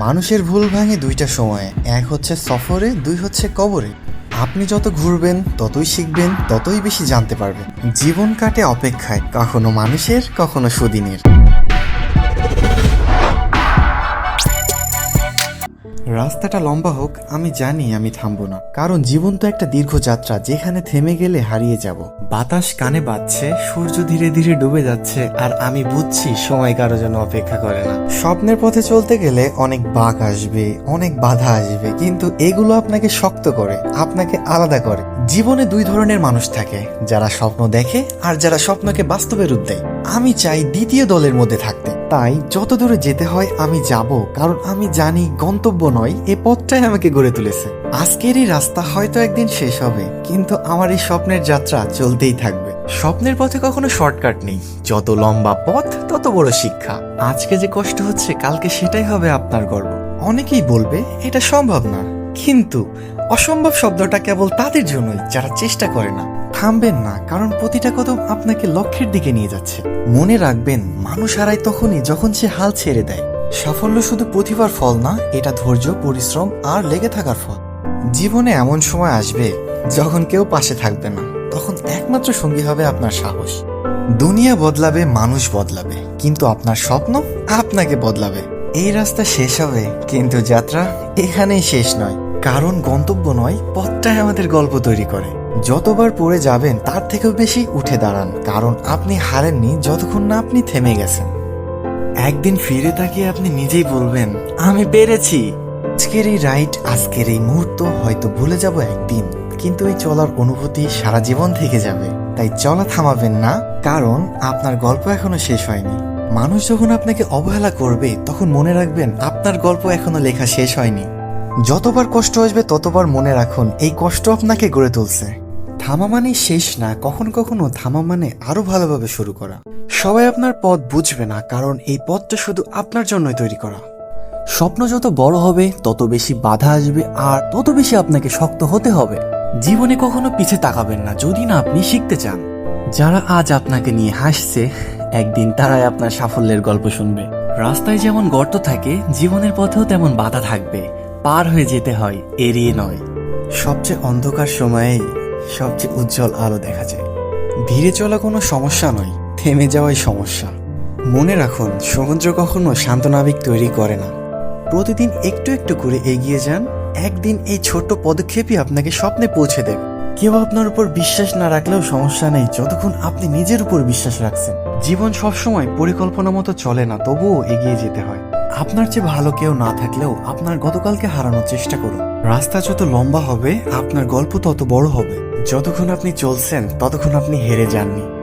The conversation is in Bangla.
মানুষের ভুল ভাঙে দুইটা সময়ে। এক হচ্ছে সফরে, দুই হচ্ছে কবরে। আপনি যত ঘুরবেন, ততই শিখবেন, ততই বেশি জানতে পারবেন। জীবন কাটে অপেক্ষায়, কখনো মানুষের, কখনো সুদিনের। রাস্তাটা লম্বা হোক, আমি জানি আমি থামবো না। কারণ জীবন তো একটা দীর্ঘ যাত্রা, যেখানে থেমে গেলে হারিয়ে যাব। বাতাস কানে বাজছে, সূর্য ধীরে ধীরে ডুবে যাচ্ছে, আর আমি বুঝছি সময় কারও জন্য অপেক্ষা করে না। স্বপ্নের পথে চলতে গেলে অনেক বাঁক আসবে, অনেক বাধা আসবে, কিন্তু এগুলো আপনাকে শক্ত করে, আপনাকে আলাদা করে। জীবনে দুই ধরনের মানুষ থাকে, যারা স্বপ্ন দেখে আর যারা স্বপ্নকে বাস্তবে রূপ দেয়। আমি চাই দ্বিতীয় দলের মধ্যে থাকতে। তাই যত দূরে যেতে হয় আমি যাব, কারণ আমি জানি গন্তব্য নয়, এ পথটাই আমাকে গড়ে তুলেছে। আজকের এই রাস্তা হয়তো একদিন শেষ হবে, কিন্তু আমার এই স্বপ্নের যাত্রা চলতেই থাকবে। স্বপ্নের পথে কখনো শর্টকাট নেই, যত লম্বা পথ, তত বড় শিক্ষা। আজকে যে কষ্ট হচ্ছে, কালকে সেটাই হবে আপনার গর্ব। অনেকেই বলবে, এটা সম্ভব না। কিন্তু অসম্ভব শব্দটা কেবল তাদের জন্যই, যারা চেষ্টা করে না। থামবেন না, কারণ প্রতিটা কদম আপনাকে লক্ষ্যের দিকে নিয়ে যাচ্ছে। মনে রাখবেন, মানুষ হারায় তখনই যখন সে হাল ছেড়ে দেয়। সাফল্য শুধু প্রতিভার ফল না, এটা ধৈর্য, পরিশ্রম আর লেগে থাকার ফল। জীবনে এমন সময় আসবে যখন কেউ পাশে থাকবে না। তখন একমাত্র সঙ্গী হবে আপনার সাহস। দুনিয়া বদলাবে, মানুষ বদলাবে। কিন্তু আপনার স্বপ্ন আপনাকে বদলাবে। এই রাস্তা শেষ হবে, কিন্তু যাত্রা এখানেই শেষ নয়। কারণ গন্তব্য নয়, পথটাই আমাদের গল্প তৈরি করে। যতবার পড়ে যাবেন, তার থেকেও বেশি উঠে দাঁড়ান, কারণ আপনি হারেননি যতক্ষণ না আপনি থেমে গেছেন। একদিন ফিরে তাকিয়ে আপনি নিজেই বলবেন, আমি পেরেছি। আজকের এই রাইড আজকের এই মুহূর্ত হয়তো ভুলে যাব একদিন, কিন্তু এই চলার অনুভূতি সারা জীবন থেকে যাবে। তাই চলা থামাবেন না, কারণ আপনার গল্প এখনও শেষ হয়নি। মানুষ যখন আপনাকে অবহেলা করবে, তখন মনে রাখবেন, আপনার গল্প এখনও লেখা শেষ হয়নি। যতবার কষ্ট আসবে, ততবার মনে রাখুন, এই কষ্ট আপনাকে গড়ে তুলছে। থামা মানে শেষ না, কখনো কখনো থামা মানে আরও ভালোভাবে শুরু করা। সবাই আপনার পথ বুঝবে না, কারণ এই পথটা শুধু আপনার জন্যই তৈরি করা। স্বপ্ন যত বড় হবে, তত বেশি বাধা আসবে, আর তত বেশি আপনাকে শক্ত হতে হবে। জীবনে কখনো পিছে তাকাবেন না, যদি না আপনি শিখতে চান। যারা আজ আপনাকে নিয়ে হাসছে, একদিন তারাই আপনার সাফল্যের গল্প শুনবে। রাস্তায় যেমন গর্ত থাকে, জীবনের পথেও তেমন বাধা থাকবে। পার হয়ে যেতে হয়, এড়িয়ে নয়। সবচেয়ে অন্ধকার সময়েই সবচেয়ে উজ্জ্বল আলো দেখা যায়। ধীরে চলা কোনো সমস্যা নয়, থেমে যাওয়াই সমস্যা। মনে রাখুন, সমুদ্র কখনো শান্ত নাবিক তৈরি করে না। প্রতিদিন একটু একটু করে এগিয়ে যান, একদিন এই ছোট্ট পদক্ষেপই আপনাকে স্বপ্নে পৌঁছে দেবে। কেউ আপনার উপর বিশ্বাস না রাখলেও সমস্যা নেই যতক্ষণ আপনি নিজের উপর বিশ্বাস রাখছেন। জীবন সবসময় পরিকল্পনা মতো চলে না তবুও এগিয়ে যেতে হয়। আপনার চেয়ে ভালো কেউ না থাকলেও আপনার গতকালকে হারানোর চেষ্টা করুন। রাস্তা যত লম্বা হবে আপনার গল্প তত বড় হবে। যতক্ষণ আপনি চলছেন ততক্ষণ আপনি হেরে যাননি।